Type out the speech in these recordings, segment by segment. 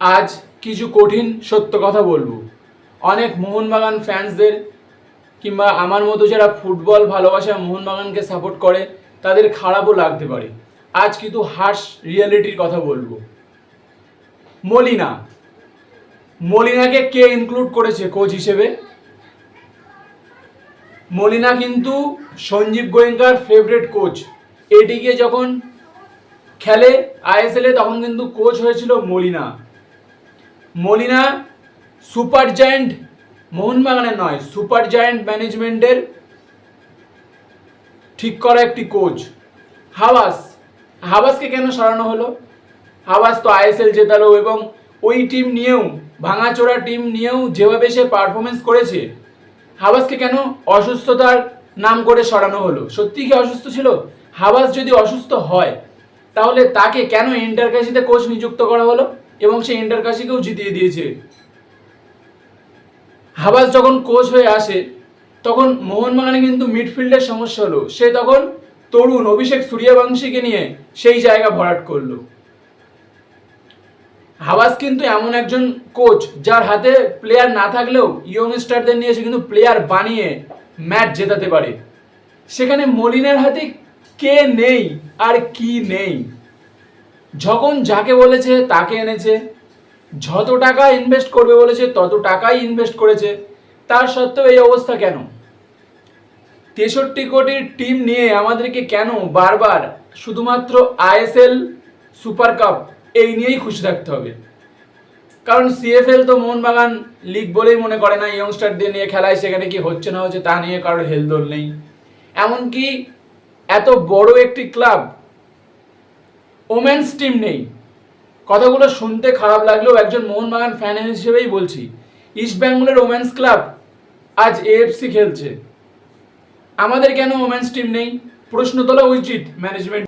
আজ কিছু কঠিন সত্য কথা বলব। অনেক মোহনবাগান ফ্যান্সদের কিংবা আমার মতো যারা ফুটবল ভালোবাসা মোহনবাগানকে সাপোর্ট করে, তাদের খারাপও লাগতে পারে। আজ কিন্তু হার্শ রিয়েলিটির কথা বলব। মলিনা। মলিনাকে কে ইনক্লুড করেছে কোচ হিসেবে? মলিনা কিন্তু সঞ্জীব গোয়েঙ্কার ফেভারিট কোচ এটিকে যখন খেলে আইএসএলে তখন কিন্তু কোচ হয়েছিল মলিনা। মলিনা সুপার জায়েন্ট মোহনবাগানের নয়, সুপার জায়েন্ট ম্যানেজমেন্টের ঠিক করা একটি কোচ। হাওয়াস হাওয়াসকে কেন সরানো হলো? হাওয়াস তো আইএসএল জেতালো এবং ওই টিম নিয়েও, ভাঙাচোরা টিম নিয়েও যেভাবে সে পারফরমেন্স করেছে হাওয়াসকে কেন অসুস্থতার নাম করে সরানো হলো? সত্যি কি অসুস্থ ছিল? হাওয়াস যদি অসুস্থ হয়, তাহলে তাকে কেন ইন্টারকাশিতে কোচ নিযুক্ত করা হলো? এবং সে ইন্টারকাশিকেও জিতিয়ে দিয়েছে। হাবাস যখন কোচ হয়ে আসে, তখন মোহনবাগানে কিন্তু মিডফিল্ডের সমস্যা হলো। সে তখন তরুণ অভিষেক সূর্যবংশীকে নিয়ে সেই জায়গা ভরাট করল। হাবাস কিন্তু এমন একজন কোচ যার হাতে প্লেয়ার না থাকলেও ইয়ং স্টারদের নিয়ে সে কিন্তু প্লেয়ার বানিয়ে ম্যাচ জেতাতে পারে। সেখানে মলিনের হাতে কে নেই আর কি নেই? যখন যাকে বলেছে তাকে এনেছে। যত টাকা ইনভেস্ট করবে বলেছে, তত টাকাই ইনভেস্ট করেছে। তার সত্ত্বেও এই অবস্থা কেন? তেষট্টি কোটির টিম নিয়ে আমাদেরকে কেন বারবার শুধুমাত্র আইএসএল সুপার কাপ, এই নিয়েই খুশি থাকতে হবে? কারণ সিএফএল তো মোহনবাগান লিগ বলেই মনে করে না ইয়ংস্টারদের নিয়ে খেলায় সেখানে কি হচ্ছে না হচ্ছে তা নিয়ে কারোর হেলদোল নেই। এমনকি এত বড় একটি ক্লাব ওমেন্স টিম নেই। কথাগুলো শুনতে খারাপ লাগলেও একজন মোহনবাগান ফ্যান হিসেবেই বলছি, ইস্ট বেঙ্গলের ওমেন্স ক্লাব আজ এএফসি খেলছে। আমাদের কেন ওমেন্স টিম নেই? প্রশ্ন তোলা উচিত ম্যানেজমেন্ট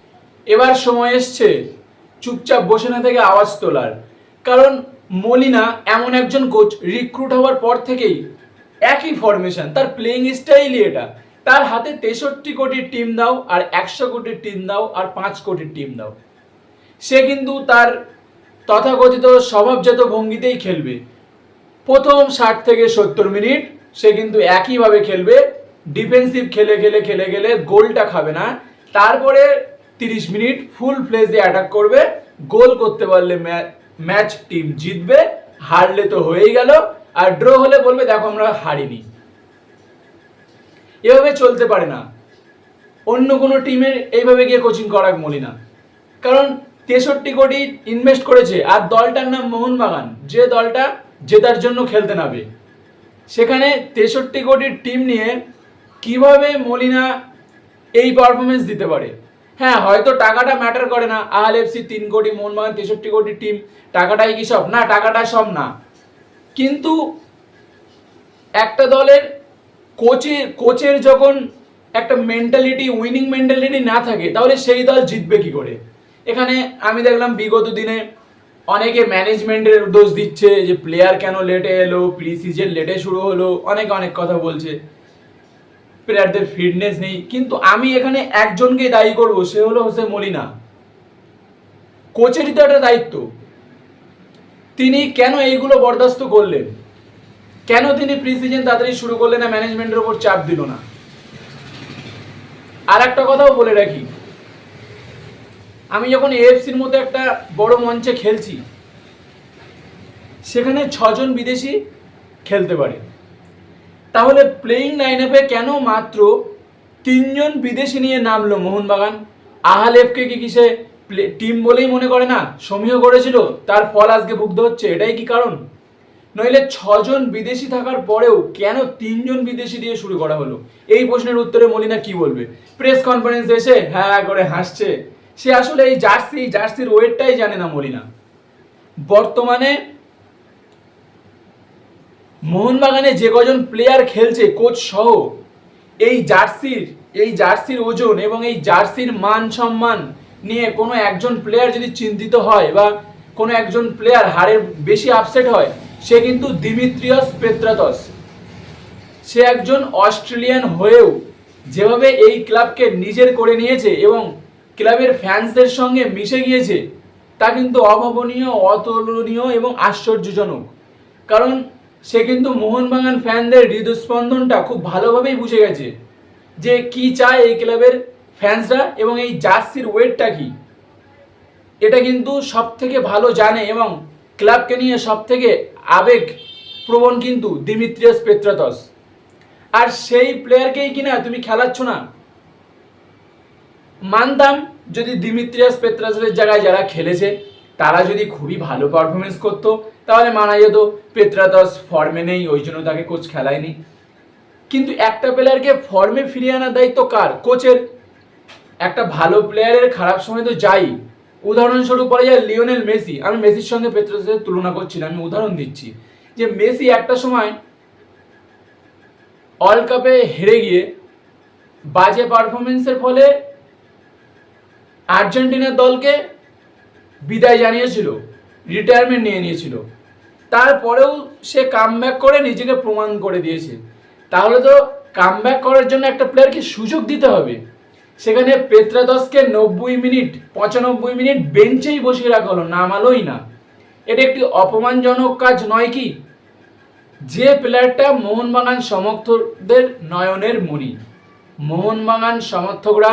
এবার সময় এসছে চুপচাপ বসে না থেকে আওয়াজ তোলার। কারণ মলিনা এমন একজন কোচ রিক্রুট হওয়ার পর থেকেই একই ফরমেশন তার প্লেইং স্টাইলই এটা। তার হাতে তেষট্টি কোটির টিম দাও আর একশো কোটির টিম দাও আর পাঁচ কোটির টিম দাও। সে কিন্তু তার তথাকথিত স্বভাবজাত ভঙ্গিতেই খেলবে। প্রথম ষাট থেকে সত্তর মিনিট সে কিন্তু একইভাবে খেলবে। ডিফেন্সিভ খেলে খেলে খেলে খেলে গোলটা খাবে না। তারপরে তিরিশ মিনিট ফুল ফ্লেজে অ্যাটাক করবে। গোল করতে পারলে ম্যাচ টিম জিতবে। হারলে তো হয়েই গেল। আর ড্র হলে বলবে, দেখো, আমরা হারিনি। এভাবে চলতে পারে না। অন্য কোনো টিমের এইভাবে গিয়ে কোচিং করাক মলি না। কারণ তেষট্টি কোটি ইনভেস্ট করেছে আর দলটার নাম মোহনবাগান যে দলটা জেতার জন্য খেলতে নাবে সেখানে তেষট্টি কোটির টিম নিয়ে কীভাবে মলিনা এই পারফরমেন্স দিতে পারে? হ্যাঁ হয়তো টাকাটা ম্যাটার করে না। আল এফসি তিন কোটি মোহনবাগান তেষট্টি কোটি টিম টাকাটাই কি সব? না, টাকাটা সব না। কিন্তু একটা দলের কোচের কোচের যখন একটা মেন্টালিটি উইনিং মেন্টালিটি না থাকে, তাহলে সেই দল জিতবে কি করে? এখানে আমি দেখলাম বিগত দিনে অনেকে ম্যানেজমেন্টের দোষ দিচ্ছে যে প্লেয়ার কেন লেটে এলো প্রি সিজন লেটে শুরু হলো, অনেক অনেক কথা বলছে। প্লেয়ারদের ফিটনেস নেই। কিন্তু আমি এখানে একজনকে দায়ী করব, সে হলো হোসে মলিনা। কোচেরই তো একটা দায়িত্ব। তিনি কেন এইগুলো বরদাস্ত করলেন? কেন তিনি প্রি সিজন তাড়াতাড়ি শুরু করলেন না? ম্যানেজমেন্টের উপর চাপ দিল না। আর একটা কথাও বলে রাখি। আমি যখন এএফসির মতো একটা বড় মঞ্চে খেলছি, সেখানে ছজন বিদেশি খেলতে পারে। তাহলে প্লেইং লাইন আপে কেন মাত্র তিনজন বিদেশি নিয়ে নামলো মোহনবাগান? আহালেফকে কি কিসে টিম বলেই মনে করে না? সমীহ করেছিল, তার ফল আজকে ভুগতে হচ্ছে, এটাই কি কারণ? নইলে ছজন বিদেশি থাকার পরেও কেন তিনজন বিদেশি দিয়ে শুরু করা হলো? এই প্রশ্নের উত্তরে মলিনা কি বলবে? প্রেস কনফারেন্স এসে হ্যাঁ করে হাসছে। সে আসলে এই জার্সি, জার্সির ওয়েটটাই জানে না মলিনা। বর্তমানে মোহনবাগানে যে কজন প্লেয়ার খেলছে কোচ সহ, এই জার্সির এই জার্সির ওজন এবং এই জার্সির মান সম্মান নিয়ে কোনো একজন প্লেয়ার যদি চিন্তিত হয় বা কোনো একজন প্লেয়ার হারের বেশি আপসেট হয়, সে কিন্তু দিমিত্রিয়স পেত্রাতস। সে একজন অস্ট্রেলিয়ান হয়েও যেভাবে এই ক্লাবকে নিজের করে নিয়েছে এবং ক্লাবের ফ্যান্সদের সঙ্গে মিশে গিয়েছে, তা কিন্তু অভাবনীয়, অতুলনীয় এবং আশ্চর্যজনক। কারণ সে কিন্তু মোহনবাগান ফ্যানদের হৃদস্পন্দনটা খুব ভালোভাবেই বুঝে গেছে যে কি চায় এই ক্লাবের ফ্যান্সরা এবং এই জার্সির ওয়েটটা কি। এটা কিন্তু সব থেকে ভালো জানে এবং ক্লাবকে নিয়ে সব থেকে আবেগ প্রবণ কিন্তু দিমিত্রিয়াস পেত্রাতস। আর সেই প্লেয়ারকেই কিনা তুমি খেলাচ্ছ না। মানতাম, যদি দিমিত্রিয়াস পেত্রাসের জায়গায় যারা খেলেছে, তারা যদি খুবই ভালো পারফরমেন্স করতো, তাহলে মানা যেত পেত্রাতস ফর্মে নেই, ওই জন্য তাকে কোচ খেলায়নি। কিন্তু একটা প্লেয়ারকে ফর্মে ফিরিয়ে আনার দায়িত্ব কার? কোচের একটা ভালো প্লেয়ারের খারাপ সময় তো যাই। উদাহরণস্বরূপ বলা যায় লিওনেল মেসি। আমি মেসির সঙ্গে পেত্রাসের তুলনা করছি না, আমি উদাহরণ দিচ্ছি। যে মেসি একটা সময় ওয়ার্ল্ড কাপে হেরে গিয়ে বাজে পারফরমেন্সের ফলে আর্জেন্টিনার দলকে বিদায় জানিয়েছিল রিটায়ারমেন্ট নিয়ে নিয়েছিল। তারপরেও সে কামব্যাক করে নিজেকে প্রমাণ করে দিয়েছে। তাহলে তো কামব্যাক করার জন্য একটা প্লেয়ারকে সুযোগ দিতে হবে। সেখানে পেত্রাদসকে নব্বই মিনিট, পঁচানব্বই মিনিট বেঞ্চেই বসিয়ে রাখা হলো, নামালোই না। এটা একটি অপমানজনক কাজ নয় কি? যে প্লেয়ারটা মোহনবাগান সমর্থকদের নয়নের মণি। মোহনবাগান সমর্থকরা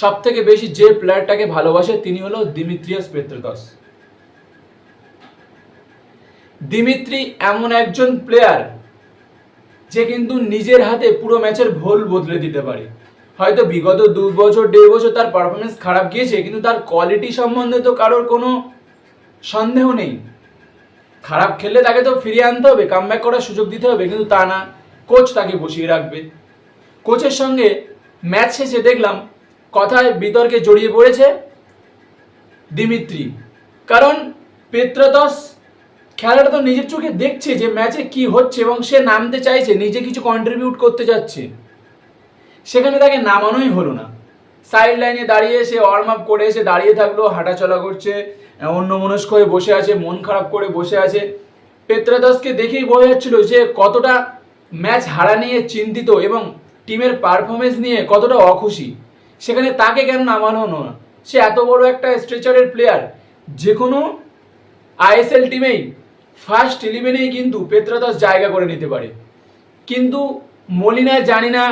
সব থেকে বেশি যে প্লেয়ারটাকে ভালোবাসে তিনি হলো দিমিত্রিয়াস পেত্রদস। দিমিত্রি এমন একজন প্লেয়ার যে কিন্তু নিজের হাতে পুরো ম্যাচের ভোল বদলে দিতে পারে। হয়তো বিগত দু বছর, দেড় বছর তার পারফরমেন্স খারাপ গিয়েছে, কিন্তু তার কোয়ালিটি সম্বন্ধে তো কারোর কোনো সন্দেহ নেই। খারাপ খেললে তাকে তো ফিরিয়ে আনতে হবে কামব্যাক করার সুযোগ দিতে হবে, কিন্তু তা না। কোচ তাকে বসিয়ে রাখবে। কোচের সঙ্গে ম্যাচ শেষে দেখলাম কথায় বিতর্কে জড়িয়ে পড়েছে দিমিত্রি। কারণ পেত্রদস খেলাটা তো নিজের চোখে দেখছে যে ম্যাচে কি হচ্ছে এবং সে নামতে চাইছে, নিজে কিছু কন্ট্রিবিউট করতে যাচ্ছে। সেখানে তাকে নামানোই হলো না। সাইড লাইনে দাঁড়িয়ে সে ওয়ার্ম আপ করে এসে দাঁড়িয়ে থাকল, হাঁটাচলা করছে অন্য মনস্ক হয়ে বসে আছে, মন খারাপ করে বসে আছে। পেত্রাদাসকে দেখেই বোঝা যাচ্ছিল যে কতটা ম্যাচ হারা নিয়ে চিন্তিত এবং টিমের পারফরমেন্স নিয়ে কতটা অখুশি। সেখানে তাকে কেন নামানো হলো না? সে এত বড় একটা স্ট্রেচারের প্লেয়ার যে কোনো আইএসএল টিমেই ফার্স্ট ইলেভেনেই কিন্তু পেত্রাদাস জায়গা করে নিতে পারে। কিন্তু মলিনা জানি না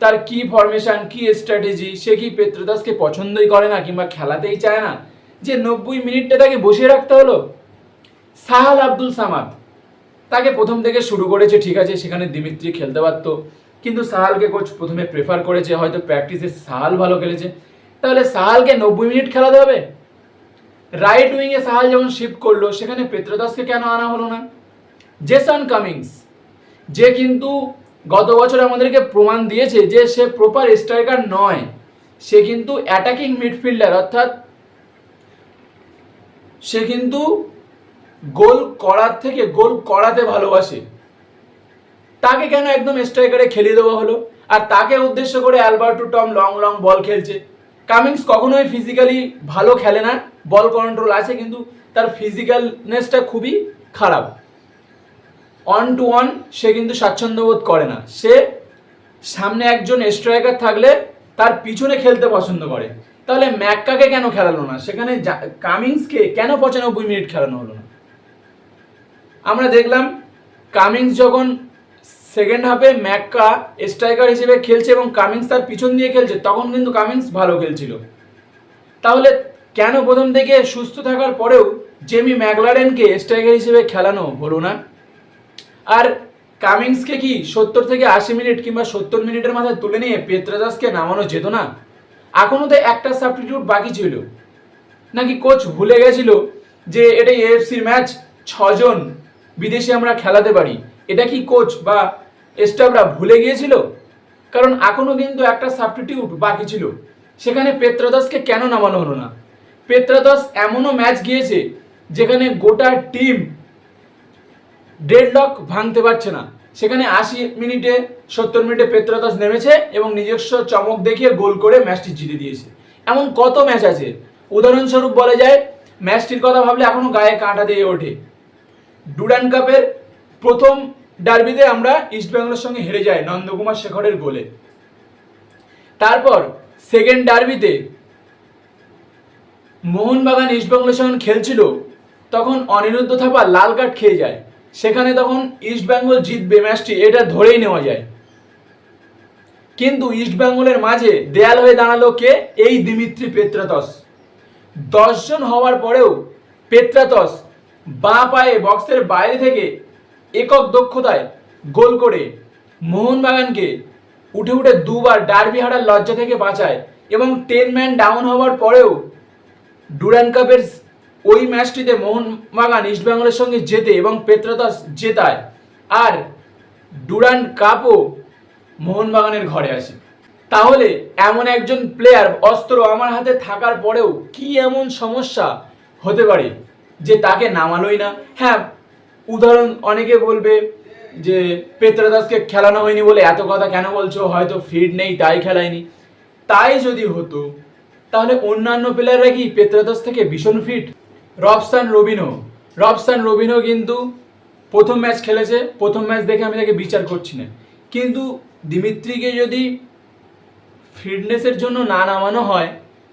তার কি ফরমেশন কি স্ট্র্যাটেজি সে কি পেত্রদাসকে পছন্দই করে না কিংবা খেলাতেই চায় না? যে নব্বই মিনিটটা তাকে বসিয়ে রাখতে হলো? সাহাল আব্দুল সামাদ। তাকে প্রথম থেকে শুরু করেছে, ঠিক আছে, সেখানে দিমিত্রি খেলতে পারত। কিন্তু সাহালকে কোচ প্রথমে প্রেফার করেছে, হয়তো প্র্যাকটিসে সাহাল ভালো খেলেছে। তাহলে সাহালকে নব্বই মিনিট খেলাতে হবে? রাইট উইংয়ে সাহাল যখন শিফট করল, সেখানে পেত্রদাসকে কেন আনা হলো না? জেসন কামিংস যে কিন্তু গত বছর আমাদেরকে প্রমাণ দিয়েছে যে সে প্রপার স্ট্রাইকার নয়। সে কিন্তু অ্যাটাকিং মিডফিল্ডার অর্থাৎ সে কিন্তু গোল করার থেকে গোল করাতে ভালোবাসে। তাকে কেন একদম স্ট্রাইকারে খেলিয়ে দেওয়া হলো? আর তাকে উদ্দেশ্য করে Alberto Tom long long ball খেলছে। কামিংস কখনোই ফিজিক্যালি ভালো খেলে না, বল কন্ট্রোল আছে, কিন্তু তার ফিজিক্যালনেসটা খুবই খারাপ। অন টু অন সে কিন্তু স্বাচ্ছন্দ্য বোধ করে না। সে সামনে একজন স্ট্রাইকার থাকলে তার পিছনে খেলতে পছন্দ করে। তাহলে ম্যাক্কাকে কেন খেলালো না? সেখানে কামিংসকে কেন পঁচানব্বই মিনিট খেলানো হলো না? আমরা দেখলাম, কামিংস যখন সেকেন্ড হাফে ম্যাক্কা স্ট্রাইকার হিসেবে খেলছে এবং কামিংস তার পিছন দিয়ে খেলছে, তখন কিন্তু কামিংস ভালো খেলছিল। তাহলে কেন প্রথম থেকে সুস্থ থাকার পরেও জেমি ম্যাকলারেনকে স্ট্রাইকার হিসেবে খেলানো হলো না? আর কামিংসকে কি সত্তর থেকে আশি মিনিট কিংবা সত্তর মিনিটের মাথায় তুলে নিয়ে পেত্রাদাসকে নামানো যেত না? এখনও তো একটা সাবস্টিটিউট বাকি ছিল। নাকি কোচ ভুলে গেছিল যে এটা এএফসির ম্যাচ ছজন বিদেশে আমরা খেলাতে পারি। এটা কি কোচ বা স্টাফরা ভুলে গিয়েছিল? কারণ এখনও কিন্তু একটা সাবস্টিটিউট বাকি ছিল। সেখানে পেত্রাদাসকে কেন নামানো হলো না? পেত্রাদাস এমনও ম্যাচ গিয়েছে যেখানে গোটা টিম ডেডলক ভাঙতে পারছে না। সেখানে আশি মিনিটে, সত্তর মিনিটে পেত্রাদাস নেমেছে এবং নিজস্ব চমক দেখিয়ে গোল করে ম্যাচটি জিতে দিয়েছে। এমন কত ম্যাচ আছে? উদাহরণস্বরূপ বলা যায় ম্যাচটির কথা ভাবলে এখনও গায়ে কাঁটা দিয়ে ওঠে। ডুরান কাপের প্রথম ডার্বিতে আমরা ইস্টবেঙ্গলের সঙ্গে হেরে যাই নন্দকুমার শেখরের গোলে। তারপর সেকেন্ড ডার্বিতে মোহনবাগান ইস্টবেঙ্গলের সঙ্গে খেলছিল, তখন অনিরুদ্ধ থাপা লাল কার্ড খেয়ে যায়। সেখানে তখন ইস্টবেঙ্গল জিতবে ম্যাচটি, এটা ধরেই নেওয়া যায়। কিন্তু ইস্টবেঙ্গলের মাঝে দেয়াল হয়ে দাঁড়াল কে? এই দিমিত্রি পেত্রাতস। দশজন হওয়ার পরেও পেত্রাতস বাঁ পায়ে বক্সের বাইরে থেকে একক দক্ষতায় গোল করে মোহনবাগানকে উঠে উঠে দুবার ডার্বি হারার লজ্জা থেকে বাঁচায় এবং টেন ম্যান ডাউন হওয়ার পরেও ডুরান কাপের ওই ম্যাচটিতে মোহনবাগান ইস্টবেঙ্গলের সঙ্গে জেতে এবং পেত্রাতস জেতায়। আর ডুরান কাপও মোহনবাগানের ঘরে আসে। তাহলে এমন একজন প্লেয়ার অস্ত্র আমার হাতে থাকার পরেও কি এমন সমস্যা হতে পারে যে তাকে নামালোই না? হ্যাঁ উদাহরণ অনেকে বলবে যে পেত্রাদাসকে খেলানো হয়নি বলে এত কথা কেন বলছো? হয়তো ফিট নেই, তাই খেলায়নি। তাই যদি হতো, তাহলে অন্যান্য প্লেয়াররা কি পেত্রাদাস থেকে ভীষণ fit Robson Robinho Robson Robinho কিন্তু প্রথম ম্যাচ খেলেছে। প্রথম ম্যাচ দেখে আমি তাকে বিচার করছি না। কিন্তু দিমিত্রিকে যদি ফিটনেসের জন্য না নামানো হয়,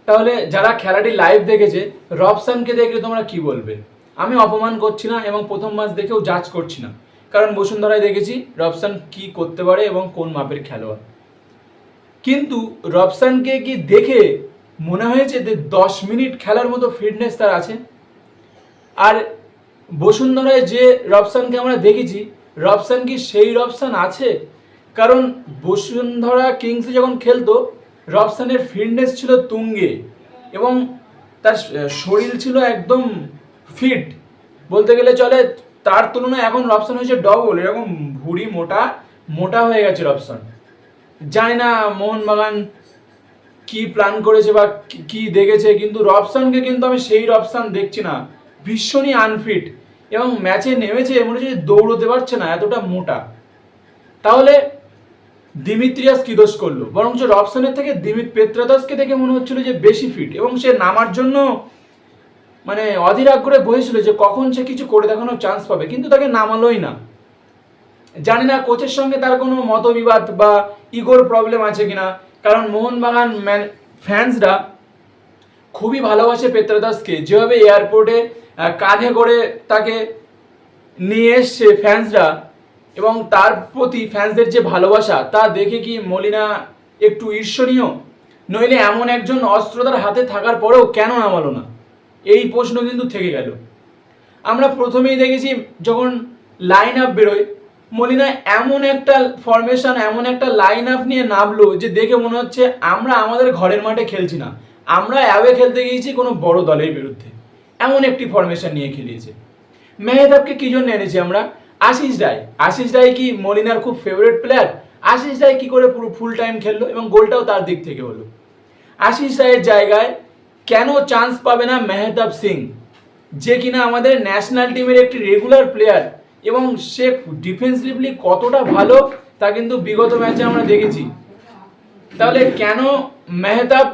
তাহলে যারা খেলাটি লাইভ দেখেছে রবসানকে দেখলে তোমরা কি বলবে? আমি অপমান করছি না এবং প্রথম ম্যাচ দেখেও জাজ করছি না। কারণ বসুন্ধরায় দেখেছি রবসান কি করতে পারে এবং কোন মাপের খেলোয়াড়। কিন্তু রবসানকে কি দেখে মনে হয়েছে যে দশ মিনিট খেলার মতো ফিটনেস তার আছে? আর বসুন্ধরায় যে রবসানকে আমরা দেখেছি রবসান কি সেই রবসান আছে? কারণ বসুন্ধরা কিংসে যখন খেলতো রবসানের ফিটনেস ছিল তুঙ্গে এবং তার শরীর ছিল একদম ফিট বলতে গেলে চলে, তার তুলনায় এখন রবসান হয়েছে ডবল এরকম ভুড়ি মোটা মোটা হয়ে গেছে রবসান। জানি না মোহনবাগান কি প্ল্যান করেছে বা কি- দেখেছে, কিন্তু রবসানকে কিন্তু আমি সেই রবসান দেখছি না। ভীষণই আনফিট এবং ম্যাচে নেমেছে মনে হচ্ছে দৌড়তে পারছে না, এতটা মোটা। তাহলে দিমিত্রিয়াস কি দোষ করল? বরঞ্চ রবসানের থেকে দিমিত পেত্রাদাসকে দেখে মনে হচ্ছিল যে বেশি ফিট এবং সে নামার জন্য মানে অধীর আগ্রহে বসেছিল যে কখন সে কিছু করে দেখানোর চান্স পাবে, কিন্তু তাকে নামালোই না। জানি না কোচের সঙ্গে তার কোনো মতবিবাদ বা ইগোর প্রবলেম আছে কিনা, কারণ মোহনবাগান ম্যান ফ্যান্সরা খুবই ভালোবাসে পেত্রাদাসকে যেভাবে এয়ারপোর্টে কাঁধে করে তাকে নিয়ে এসছে ফ্যান্সরা এবং তার প্রতি ফ্যান্সদের যে ভালোবাসা, তা দেখে কি মলিনা একটু ঈর্ষণীয়? নইলে এমন একজন অস্ত্রতার হাতে থাকার পরেও কেন নামালো না? এই প্রশ্ন কিন্তু থেকে গেল। আমরা প্রথমেই দেখেছি যখন লাইন আপ বেরোয়, মলিনা এমন একটা ফরমেশন এমন একটা লাইন আপ নিয়ে নামলো যে দেখে মনে হচ্ছে আমরা আমাদের ঘরের মাঠে খেলছি না। আমরা অ্যাওয়ে খেলতে গিয়েছি কোনো বড় দলের বিরুদ্ধে। এমন একটি ফরমেশন নিয়ে খেলিয়েছে। মেহেদাবকে কি জন্য এনেছি আমরা? আশিস রায়। আশিস রায় কি মলিনার খুব ফেভারিট প্লেয়ার আশিস রায় কি করে পুরো ফুল টাইম খেললো এবং গোলটাও তার দিক থেকে হলো। আশিস রায়ের জায়গায় কেন চান্স পাবে না মেহতাব সিং? যে কিনা আমাদের ন্যাশনাল টিমের একটি রেগুলার প্লেয়ার এবং সে ডিফেন্সিভলি কতটা ভালো তা কিন্তু বিগত ম্যাচে আমরা দেখেছি। তাহলে কেন মেহতাব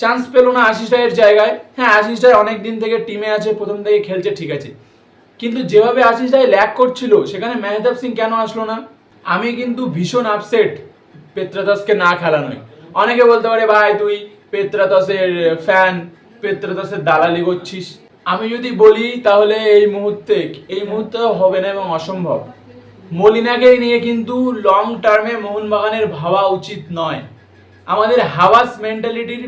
চান্স পেল না আশিস রায়ের জায়গায়? হ্যাঁ আশিস রায় অনেক দিন থেকে টিমে আছে, প্রথম থেকে খেলছে, ঠিক আছে। কিন্তু যেভাবে আশিস রায় ল্যাক করছিল, সেখানে মেহতাব সিং কেন আসলো না? আমি কিন্তু ভীষণ আপসেট পেত্রাদাসকে না খেলানোয় অনেকে বলতে পারে, ভাই, তুই পেত্রাদাসের ফ্যান পেত্রাদাসের দালালি করছিস। আমি যদি বলি, তাহলে এই মুহূর্তে এই মুহূর্তে হবে না এবং অসম্ভব। মলিনাকে নিয়ে কিন্তু লং টার্মে মোহনবাগানের ভাবা উচিত নয়। আমাদের হাওয়াস মেন্টালিটির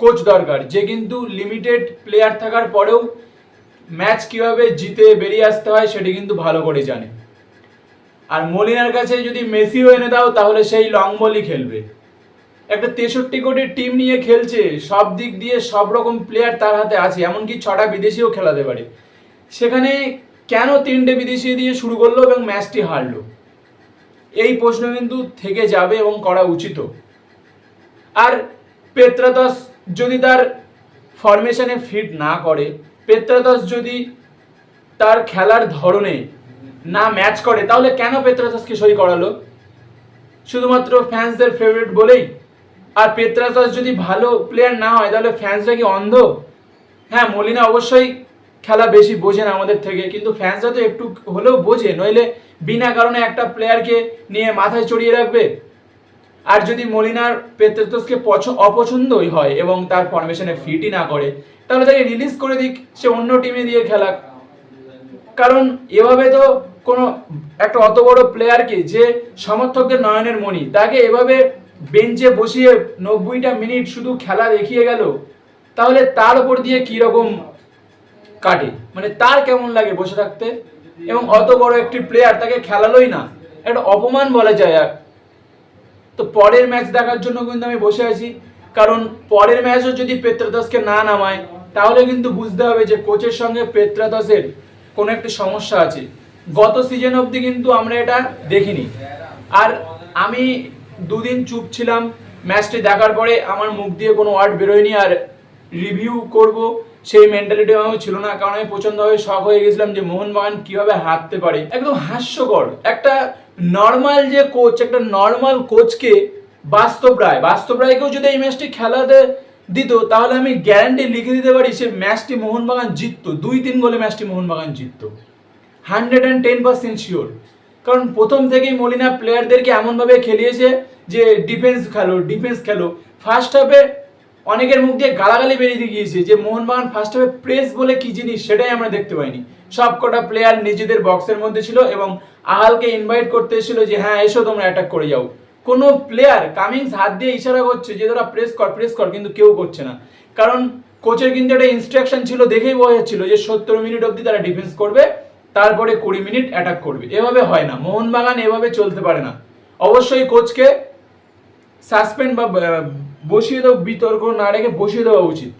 কোচ দরকার, যে কিন্তু লিমিটেড প্লেয়ার থাকার পরেও ম্যাচ কীভাবে জিতে বেরিয়ে আসতে হয় সেটি কিন্তু ভালো করে জানে। আর মলিনার কাছে যদি মেসিও এনে দাও, তাহলে সেই লং বলই খেলবে। একটা তেষট্টি কোটির টিম নিয়ে খেলছে, সব দিক দিয়ে সব রকম প্লেয়ার তার হাতে আছে, এমনকি ছটা বিদেশিও খেলাতে পারে। সেখানে কেন তিনটে বিদেশি দিয়ে শুরু করল এবং ম্যাচটি হারলো? এই প্রশ্ন কিন্তু থেকে যাবে এবং করা উচিত। আর পেত্রাতস যদি তার ফরমেশনে ফিট না করে, পেত্রাতস যদি তার খেলার ধরনে না ম্যাচ করে, তাহলে কেন পেত্রাতসকে সই করালো? শুধুমাত্র ফ্যান্সদের ফেভারিট বলেই আর পেত্রাতস যদি ভালো প্লেয়ার না হয়, তাহলে ফ্যান্সরা কি অন্ধ? হ্যাঁ মলিনা অবশ্যই খেলা বেশি বোঝেন আমাদের থেকে, কিন্তু ফ্যান্সরা তো একটু হলেও বোঝে, নইলে বিনা কারণে একটা প্লেয়ারকে নিয়ে মাথায় চড়িয়ে রাখবে। আর যদি মলিনার পেত্রাতসকে পছ- অপছন্দই হয় এবং তার ফরমেশনে ফিটই না করে, তাহলে তাকে রিলিজ করে দিক, সে অন্য টিমে দিয়ে খেলাক। কারণ এভাবে তো কোনো, একটা অত বড় প্লেয়ারকে যে সমর্থকদের নয়নের মণি, তাকে এভাবে বেঞ্চে বসিয়ে নব্বইটা মিনিট শুধু খেলা দেখিয়ে গেল, তাহলে তার উপর দিয়ে কি রকম কাটে? মানে তার কেমন লাগে বসে থাকতে? এবং অত বড় একটি প্লেয়ার তাকে খেলালোই না। একটা অপমান বলা যায় আর। তো পরের ম্যাচ দেখার জন্য কিন্তু আমি বসে আছি। কারণ পরের ম্যাচও যদি পেত্রাদাসকে না নামায়, তাহলে কিন্তু বুঝতে হবে যে কোচের সঙ্গে পেত্রাদাসের কোনো একটি সমস্যা আছে। গত সিজন অবধি কিন্তু আমরা এটা দেখিনি। আর আমি দুদিন চুপ ছিলাম। ম্যাচটি দেখার পরে আমার মুখ দিয়ে কোনো ওয়ার্ড বেরোয়নি আর রিভিউ করব সেই মেন্টালিটি আমার ছিল না, কারণ আমি প্রচণ্ডভাবে শখ হয়ে গেছিলাম যে মোহনবাগান কীভাবে হারতে পারে। একদম হাস্যকর। একটা নর্মাল যে কোচ একটা নর্মাল কোচকে বাস্তব রায়, বাস্তব রায়কেও যদি এই ম্যাচটি খেলাতে দিত, তাহলে আমি গ্যারান্টি লিখে দিতে পারি সে ম্যাচটি মোহনবাগান জিততো। দুই তিন গোলে ম্যাচটি Mohun Bagan জিততো। Hundred and ten percent sure কারণ প্রথম থেকেই মলিনা প্লেয়ারদেরকে এমনভাবে খেলিয়েছে যে ডিফেন্স খেলো ডিফেন্স খেলো। ফার্স্ট হাফে অনেকের মুখ দিয়ে গালাগালি বেরিয়ে গিয়েছে যে মোহনবাগান ফার্স্ট হাফে প্রেস বলে কি জিনিস সেটাই আমরা দেখতে পাইনি। সব কটা প্লেয়ার নিজেদের বক্সের মধ্যে ছিল এবং আহালকে ইনভাইট করতে এসেছিল যে হ্যাঁ এসো তোমরা অ্যাটাক করে যাও। কোনো প্লেয়ার কামিংস হাত দিয়ে ইশারা করছে যে, তোরা প্রেস কর প্রেস কর, কিন্তু কেউ করছে না। কারণ কোচের কিন্তু একটা ইনস্ট্রাকশন ছিল দেখেই বোঝা যাচ্ছিল যে সত্তর মিনিট অবধি তারা ডিফেন্স করবে। তারপরে কুড়ি মিনিট অ্যাটাক করবে। এভাবে হয় না। মোহনবাগান এভাবে চলতে পারে না। অবশ্যই কোচকে সাসপেন্ড বা বসিয়ে দেওয়া বিতর্ক না রেখে বসিয়ে দেওয়া উচিত।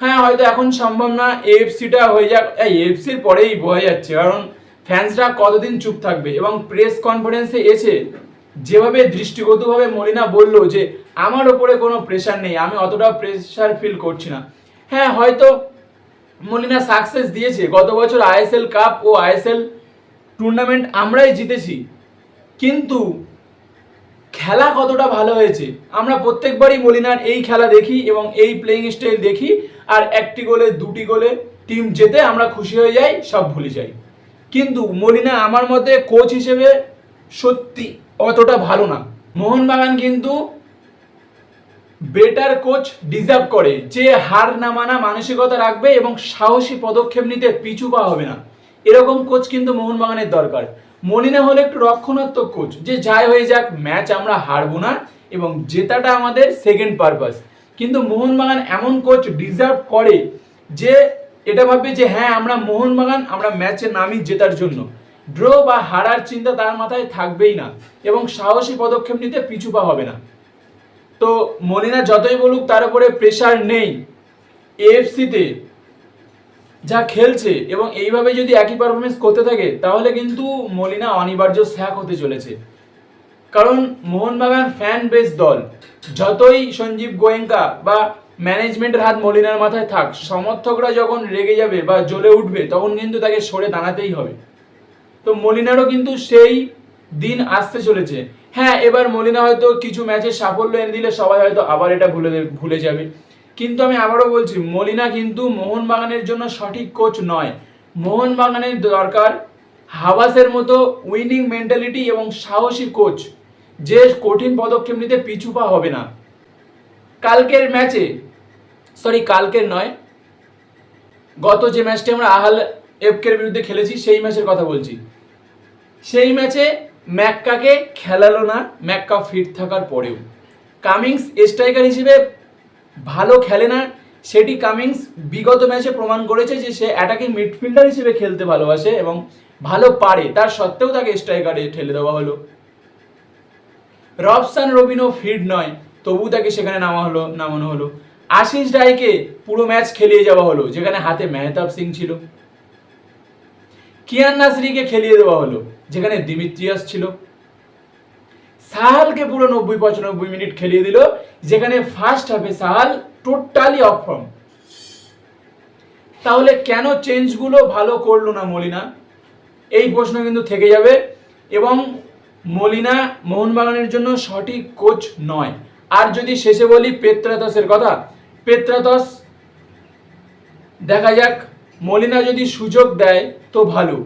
হ্যাঁ হয়তো এখন সম্ভব না এএফসিটা হয়ে যাক। এএফসির পরেই বোঝা যাচ্ছে, কারণ ফ্যান্সরা কতদিন চুপ থাকবে এবং প্রেস কনফারেন্সে এসে যেভাবে দৃষ্টিগতভাবে মলিনা বলল যে, আমার ওপরে কোনো প্রেশার নেই, আমি অতটা প্রেশার ফিল করছি না। হ্যাঁ হয়তো মলিনা সাকসেস দিয়েছে। গত বছর আইএসএল কাপ ও আইএসএল টুর্নামেন্ট আমরাই জিতেছি। কিন্তু খেলা কতটা ভালো হয়েছে? আমরা প্রত্যেকবারই মলিনার এই খেলা দেখি এবং এই প্লেইং স্টাইল দেখি আর একটি গোলে, দুটি গোলে টিম জেতে আমরা খুশি হয়ে যাই, সব ভুলে যাই। কিন্তু মলিনা আমার মতে কোচ হিসেবে সত্যি অতটা ভালো না। মোহনবাগান কিন্তু বেটার কোচ ডিজার্ভ করে। যে হার না মানা মানসিকতা রাখবে এবং সাহসী পদক্ষেপ নিতে পিছু পা হবে না। এরকম কোচ কিন্তু মোহনবাগানের দরকার। মলিনা হলো একটু রক্ষণাত্মক কোচ যে যাই হয়ে যাক ম্যাচ আমরা হারবো না এবং জেতাটা আমাদের সেকেন্ড পারপাস কিন্তু মোহনবাগান এমন কোচ ডিজার্ভ করে যে এটা ভাববে যে হ্যাঁ আমরা মোহনবাগান, আমরা ম্যাচে নামি জেতার জন্য। ড্র বা হারার চিন্তা তার মাথায় থাকবেই না এবং সাহসী পদক্ষেপ নিতে পিছু পা হবে না। তো মলিনা যতই বলুক তার উপরে প্রেশার নেই এএফসিতে যা খেলছে এবং এইভাবে যদি একই পারফরমেন্স করতে থাকে, তাহলে কিন্তু মলিনা অনিবার্য স্যাক হতে চলেছে। কারণ মোহনবাগান ফ্যান বেস দল, যতই সঞ্জীব গোয়েঙ্কা বা ম্যানেজমেন্টের হাত মলিনার মাথায় থাক, সমর্থকরা যখন রেগে যাবে বা জ্বলে উঠবে, তখন কিন্তু তাকে সরে দাঁড়াতেই হবে। তো মলিনারও কিন্তু সেই দিন আসতে চলেছে। হ্যাঁ এবার মলিনা হয়তো কিছু ম্যাচে সাফল্য এনে দিলে সবাই হয়তো আবার এটা ভুলে ভুলে যাবে। কিন্তু আমি আবারও বলছি, মলিনা কিন্তু মোহনবাগানের জন্য সঠিক কোচ নয়। মোহনবাগানের দরকার হাবাসের মতো উইনিং মেন্টালিটি এবং সাহসী কোচ যে কঠিন পদক্ষেপ নিতে পিছু পা হবে না। কালকের ম্যাচে সরি কালকের নয়, গত যে ম্যাচটি আমরা আহাল এফকের বিরুদ্ধে খেলেছি, সেই ম্যাচের কথা বলছি। সেই ম্যাচে ম্যাক্কাকে খেলালো না ম্যাক্কা ফিট থাকার পরেও। কামিংস স্ট্রাইকার হিসেবে ভালো খেলে না, সেটি কামিংস বিগত ম্যাচে প্রমাণ করেছে যে সে অ্যাটাকিং মিডফিল্ডার হিসেবে খেলতে ভালোবাসে এবং ভালো পারে, তার সত্ত্বেও তাকে স্ট্রাইকারে ঠেলে দেওয়া হলো। রবসান রবিনো ফিট নয় তবু তাকে সেখানে নামা হলো, নামানো হলো। আশিস রায়কে পুরো ম্যাচ খেলিয়ে যাওয়া হলো, যেখানে হাতে মেহতাব সিং ছিল। কিয়ান নাসরিকে খেলিয়ে দেওয়া হলো? যেখানে দিমিত্রিয়াস ছিল। সাহালকে পুরো নব্বই, পঁচানব্বই মিনিট খেলিয়ে দিল, যেখানে ফার্স্ট হাফে সাহাল টোটালি অফ তাহলে কেন চেঞ্জগুলো ভালো করল না মলিনা? এই প্রশ্ন কিন্তু থেকে যাবে। এবং মলিনা মোহনবাগানের জন্য সঠিক কোচ নয়। আর যদি শেষে বলি পেত্রাতসের কথা, পেত্রাতস দেখা যাক মলিনা যদি সুযোগ দেয়, তো ভালো।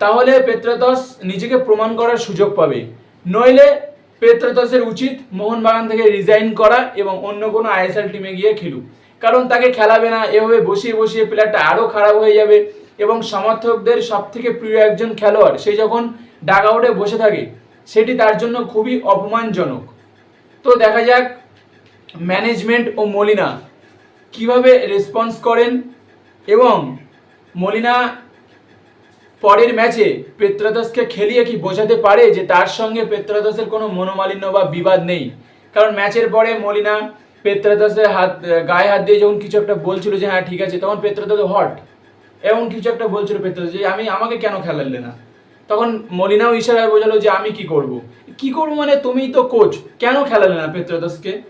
তাহলে পেত্রাতস নিজেকে প্রমাণ করার সুযোগ পাবে। নইলে পেত্রাতসের উচিত মোহনবাগান থেকে রিজাইন করা এবং অন্য কোনো আইএসএল টিমে গিয়ে খেলুক। কারণ তাকে খেলাবে না, এভাবে বসিয়ে বসিয়ে প্লেয়ারটা আরও খারাপ হয়ে যাবে এবং সমর্থকদের সব থেকে প্রিয় একজন খেলোয়াড়, সে যখন ডাগ আউটে বসে থাকে, সেটি তার জন্য খুবই অপমানজনক। তো দেখা যাক ম্যানেজমেন্ট ও মলিনা কীভাবে রেসপন্স করেন। এবং মলিনা পরের ম্যাচে পেত্রাদাসকে খেলিয়ে কি বোঝাতে পারে যে তার সঙ্গে পেত্রাদাসের কোনো মনোমালিন্য বা বিবাদ নেই? কারণ ম্যাচের পরে মলিনা পেত্রাদাসের হাত, গায়ে হাত দিয়ে যখন কিছু একটা বলছিল যে হ্যাঁ ঠিক আছে, তখন পেত্রাদাস হট। এমন কিছু একটা বলছিল পেত্রাদাস যে আমি, আমাকে কেন খেলালে না? তখন মলিনাও ইশারায় বোঝালো যে আমি কি করব? কি করব মানে তুমিই তো কোচ কেন খেলালে না পেত্রাদাসকে?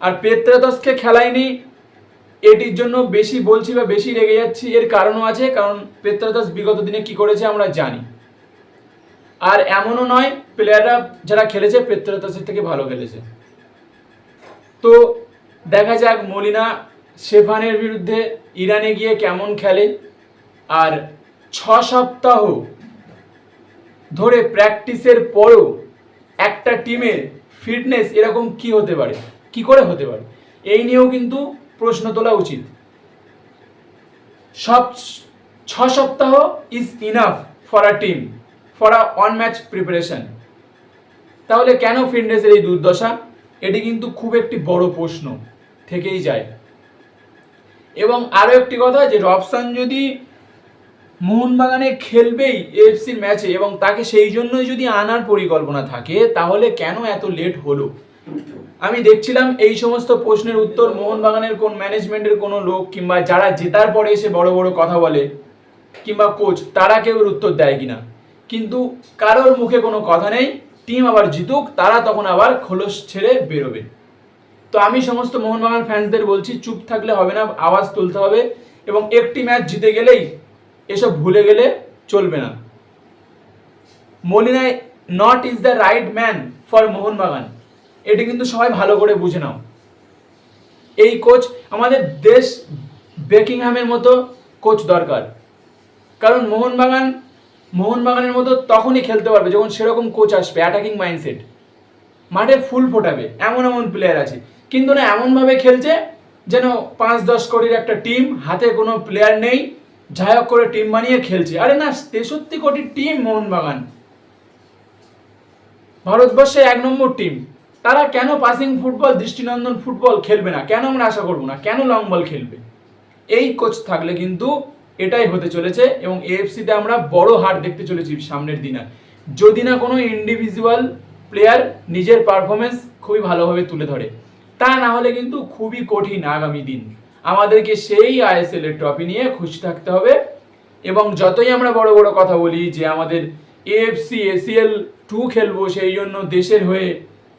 আর পেত্রাদাসকে খেলায়নি এটির জন্য বেশি বলছি বা বেশি রেগে যাচ্ছি, এর কারণও আছে, কারণ পেত্রাদাস বিগত দিনে কি করেছে আমরা জানি। আর এমনও নয় প্লেয়াররা যারা খেলেছে, পেত্রাদাসের থেকে ভালো খেলেছে। তো দেখা যাক মলিনা শেফানের বিরুদ্ধে ইরানে গিয়ে কেমন খেলে। আর ছ সপ্তাহ ধরে প্র্যাকটিসের পরও একটা টিমের ফিটনেস এরকম কি হতে পারে? কি করে হতে পারে? এই নিয়েও কিন্তু প্রশ্ন তোলা উচিত। সব ছ সপ্তাহ is enough for a team for a one match preparation তাহলে কেন ফিটনেসের এই দুর্দশা? এটি কিন্তু খুব একটি বড় প্রশ্ন থেকেই যায়। এবং আরও একটি কথা যে রবসান যদি মোহনবাগানে খেলবেই এফসির ম্যাচে এবং তাকে সেই জন্যই যদি আনার পরিকল্পনা থাকে, তাহলে কেন এত লেট হলো? আমি দেখছিলাম এই সমস্ত প্রশ্নের উত্তর মোহনবাগানের কোন ম্যানেজমেন্টের কোনো লোক কিংবা যারা জেতার পরে এসে বড় বড় কথা বলে কিংবা কোচ তারা কেউ উত্তর দেয় কিনা? কিন্তু কারোর মুখে কোনো কথা নেই টিম আবার জিতুক, তারা তখন আবার খোলস ছেড়ে বেরোবে। তো আমি সমস্ত মোহনবাগান ফ্যান্সদের বলছি, চুপ থাকলে হবে না, আওয়াজ তুলতে হবে এবং একটি ম্যাচ জিতে গেলেই এসব ভুলে গেলে চলবে না। মলিনায় not is the right man for Mohun Bagan. এটি কিন্তু সবাই ভালো করে বুঝে নাও। এই কোচ আমাদের দেশ বেকিংহামের মতো কোচ দরকার। কারণ মোহনবাগান, মোহনবাগানের মতো তখনই খেলতে পারবে যখন সেরকম কোচ আসবে অ্যাটাকিং মাইন্ডসেট মাঠে ফুল ফোটাবে, এমন এমন প্লেয়ার আছে। কিন্তু না, এমনভাবে খেলছে যেন পাঁচ দশ কোটির একটা টিম হাতে কোনো প্লেয়ার নেই, যাই হোক করে টিম বানিয়ে খেলছে। আরে না, তেষট্টি কোটির টিম মোহনবাগান। ভারতবর্ষে এক নম্বর টিম তারা কেন পাসিং ফুটবল দৃষ্টিনন্দন ফুটবল খেলবে না? কেন আমরা আশা করব না? কেন লং বল খেলবে? এই কোচ থাকলে কিন্তু এটাই হতে চলেছে এবং এএফসিতে আমরা বড় হার দেখতে চলেছি সামনের দিনে। যদি না কোনো ইন্ডিভিজুয়াল প্লেয়ার নিজের পারফরমেন্স খুবই ভালোভাবে তুলে ধরে, তা না হলে কিন্তু খুবই কঠিন আগামী দিন। আমাদেরকে সেই আইএসএল এর ট্রফি নিয়ে খুশি থাকতে হবে এবং যতই আমরা বড় বড় কথা বলি যে আমাদের এএফসি এসিএল টু খেলব, সেই জন্য দেশের হয়ে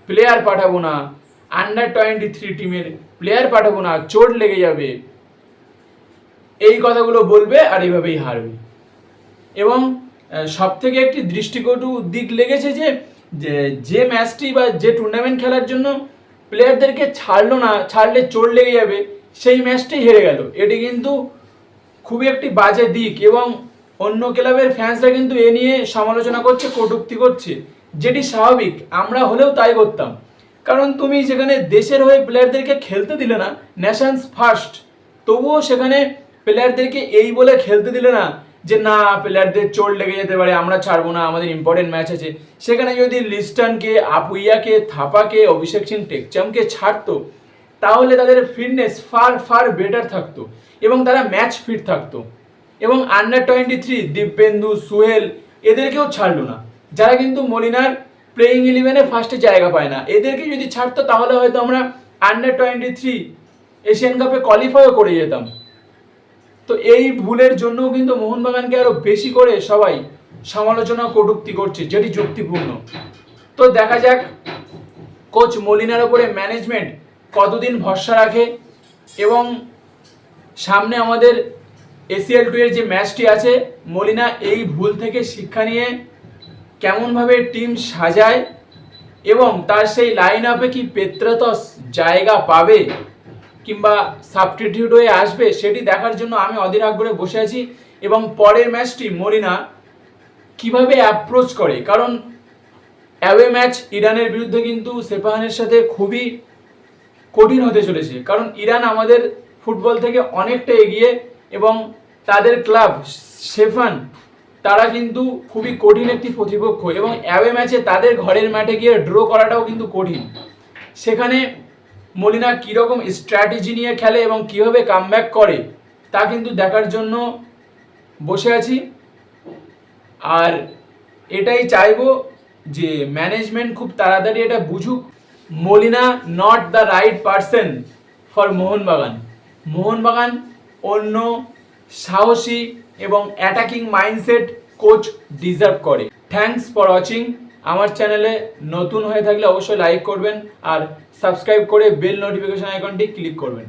প্লেয়ার পাঠাবো না আন্ডার টোয়েন্টি থ্রি টিমের প্লেয়ার পাঠাবো না, চোট লেগে যাবে। এই কথাগুলো বলবে আর এইভাবেই হারবে। এবং সব থেকে একটি দৃষ্টিকটু দিক লেগেছে যে, যে- ম্যাচটি বা যে টুর্নামেন্ট খেলার জন্য প্লেয়ারদেরকে ছাড়লো না, ছাড়লে চোট লেগে যাবে, সেই ম্যাচটি হেরে গেল। এটি কিন্তু খুবই একটি বাজে দিক এবং অন্য ক্লাবের ফ্যান্সরা কিন্তু এ নিয়ে সমালোচনা করছে, কটূক্তি করছে। যেটি স্বাভাবিক, আমরা হলেও তাই করতাম। কারণ তুমি যেখানে দেশের হয়ে প্লেয়ারদেরকে খেলতে দিলে না ন্যাশনস ফার্স্ট তবুও সেখানে প্লেয়ারদেরকে এই বলে খেলতে দিলে না যে, না প্লেয়ারদের চোট লেগে যেতে পারে, আমরা ছাড়বো না, আমাদের ইম্পর্টেন্ট ম্যাচ আছে। সেখানে যদি লিস্টনকে, আপুইয়াকে, থাপাকে, অভিষেক সিং টেকচামকে ছাড়তো, তাহলে তাদের ফিটনেস ফার ফার বেটার থাকতো এবং তারা ম্যাচ ফিট থাকতো। এবং under twenty three Dibyendu, Suhail, এদেরকেও ছাড়লো না। যারা কিন্তু মলিনার প্লেইং ইলেভেনে ফার্স্টে জায়গা পায় না। এদেরকে যদি ছাড়তো, তাহলে হয়তো আমরা আন্ডার টোয়েন্টি থ্রি এশিয়ান কাপে কোয়ালিফাইও করে যেতাম। তো এই ভুলের জন্যও কিন্তু মোহনবাগানকে আরও বেশি করে সবাই সমালোচনা, কটূক্তি করছে, যেটি যুক্তিপূর্ণ। তো দেখা যাক কোচ মলিনার ওপরে ম্যানেজমেন্ট কতদিন ভরসা রাখে এবং সামনে আমাদের এসিএল টু এর যে ম্যাচটি আছে, মলিনা এই ভুল থেকে শিক্ষা নিয়ে কেমনভাবে টিম সাজায় এবং তার সেই লাইন আপে কি পেত্রাতস জায়গা পাবে কিংবা সাবস্টিটিউট হয়ে আসবে সেটি দেখার জন্য আমি অধীর আগ্রহে বসে আছি এবং পরের ম্যাচটি মরিনা কীভাবে অ্যাপ্রোচ করে? কারণ অ্যাওয়ে ম্যাচ ইরানের বিরুদ্ধে কিন্তু সেপাহানের সাথে খুবই কঠিন হতে চলেছে। কারণ ইরান আমাদের ফুটবল থেকে অনেকটা এগিয়ে এবং তাদের ক্লাব শেফান তারা কিন্তু খুবই কঠিন একটি প্রতিপক্ষ এবং অ্যাওয়ে ম্যাচে তাদের ঘরের মাঠে গিয়ে ড্র করাটাও কিন্তু কঠিন। সেখানে মলিনা কীরকম স্ট্র্যাটেজি নিয়ে খেলে এবং কীভাবে কামব্যাক করে, তা কিন্তু দেখার জন্য বসে আছি। আর এটাই চাইব যে ম্যানেজমেন্ট খুব তাড়াতাড়ি এটা বুঝুক। Molina not the right person for Mohun Bagan. Mohun Bagan অন্য সাহসী এবং অ্যাটাকিং মাইন্ডসেট কোচ ডিজার্ভ করে। থ্যাংকস ফর ওয়াচিং আমার চ্যানেলে নতুন হয়ে থাকলে অবশ্যই লাইক করবেন আর সাবস্ক্রাইব করে বেল নোটিফিকেশন আইকনটি ক্লিক করবেন।